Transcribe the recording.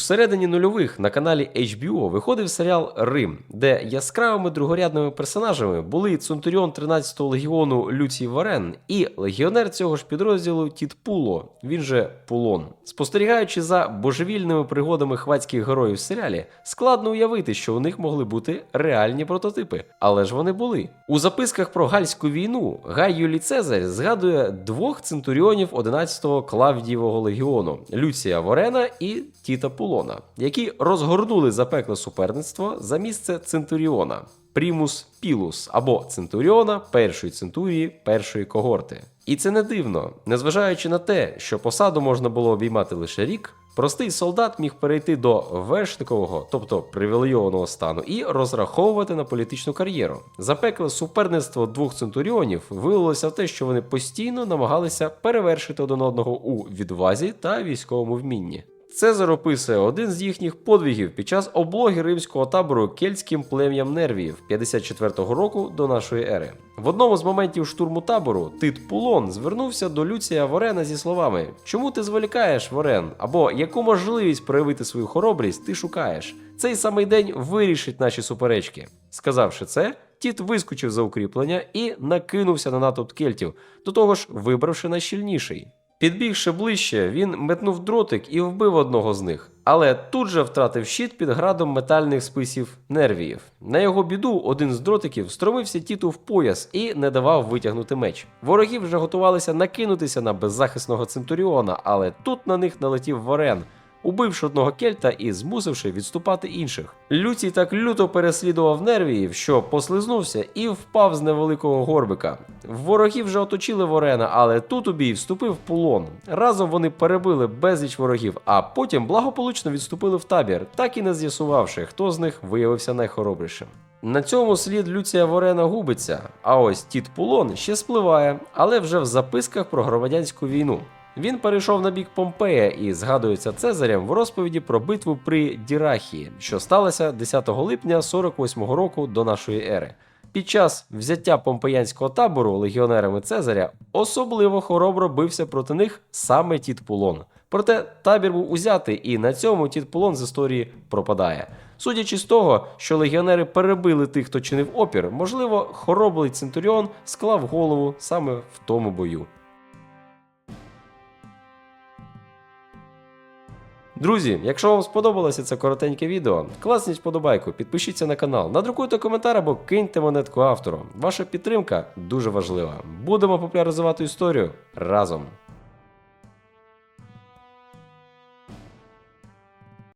середині нульових на каналі HBO виходив серіал Рим, де яскравими другорядними персонажами були Центуріон 13-го легіону Люцій Варен і легіонер цього ж підрозділу Тіт Пуло, він же Пулон. Спостерігаючи за божевільними пригодами хвацьких героїв в серіалі, складно уявити, що у них могли бути реальні прототипи, але ж вони були. У записках про гальську війну Гай Юлій Цезарь згадує двох центуріонів 11-го Клавдієвого легіону Люція Ворена і Тіта Пулона, які розгорнули запекле суперництво за місце Центуріона. Примус Пілус або Центуріона першої центурії першої когорти. І це не дивно, незважаючи на те, що посаду можна було обіймати лише рік, простий солдат міг перейти до вершникового, тобто привілейованого стану, і розраховувати на політичну кар'єру. Запекле суперництво двох центуріонів вилилося в те, що вони постійно намагалися перевершити один одного у відвазі та військовому вмінні. Цезар описує один з їхніх подвигів під час облоги римського табору кельтським плем'ям Нервіїв 54-го року до нашої ери. В одному з моментів штурму табору Тит Пулон звернувся до Люція Ворена зі словами: Чому ти зволікаєш, Ворен? Або яку можливість проявити свою хоробрість ти шукаєш? Цей самий день вирішить наші суперечки. Сказавши це, Тіт вискочив за укріплення і накинувся на натовп кельтів, до того ж вибравши найщільніший. Підбігши ближче, він метнув дротик і вбив одного з них, але тут же втратив щит під градом метальних списів нервіїв. На його біду один з дротиків стромився тіту в пояс і не давав витягнути меч. Вороги вже готувалися накинутися на беззахисного центуріона, але тут на них налетів Ворен. Убивши одного кельта і змусивши відступати інших. Люцій так люто переслідував нервіїв, що послизнувся і впав з невеликого горбика. Ворогів вже оточили Ворена, але тут у бій вступив Пулон. Разом вони перебили безліч ворогів, а потім благополучно відступили в табір, так і не з'ясувавши, хто з них виявився найхоробрішим. На цьому слід Люція Ворена губиться, а ось Тіт Пулон ще спливає, але вже в записках про громадянську війну. Він перейшов на бік Помпея і згадується Цезарем в розповіді про битву при Дірахії, що сталося 10 липня 48 року до нашої ери. Під час взяття помпеянського табору легіонерами Цезаря особливо хоробро бився проти них саме Тіт Пулон. Проте табір був узятий, і на цьому Тіт Пулон з історії пропадає. Судячи з того, що легіонери перебили тих, хто чинив опір, можливо, хороблий Центуріон склав голову саме в тому бою. Друзі, якщо вам сподобалося це коротеньке відео, класніть вподобайку, підпишіться на канал, надрукуйте коментар або киньте монетку автору. Ваша підтримка дуже важлива. Будемо популяризувати історію разом.